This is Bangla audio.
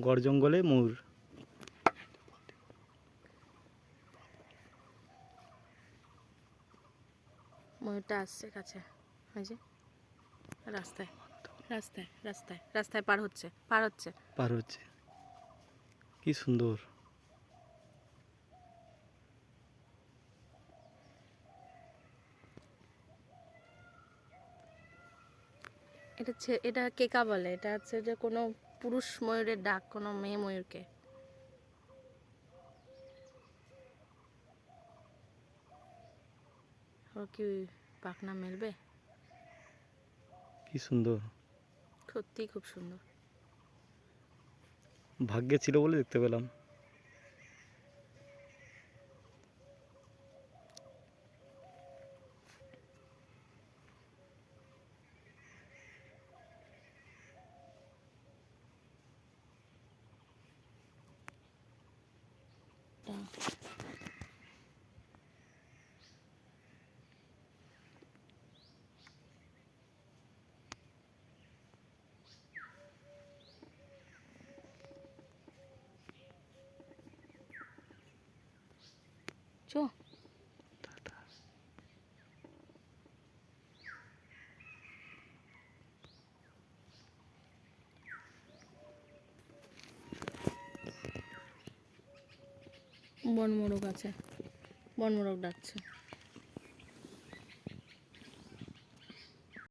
গড় জঙ্গলে ময়ূর। ময়ূরটা আসছে কাছে। ওই যে রাস্তায় রাস্তায় রাস্তায় রাস্তায় পার হচ্ছে পার হচ্ছে। পার হচ্ছে। কি সুন্দর। এটা এটা কেকা বলে? এটা হচ্ছে যে কোনো পুরুষ ময়ূরের ডাক কোনো মেয়ে ময়ূরকে। ওর কি পাখনা মেলবে? কি সুন্দর। সত্যি খুব সুন্দর। ভাগ্যে ছিল বলে দেখতে পেলাম এটা চো বনমোরগ আছে। বনমোরগ ডাকছে।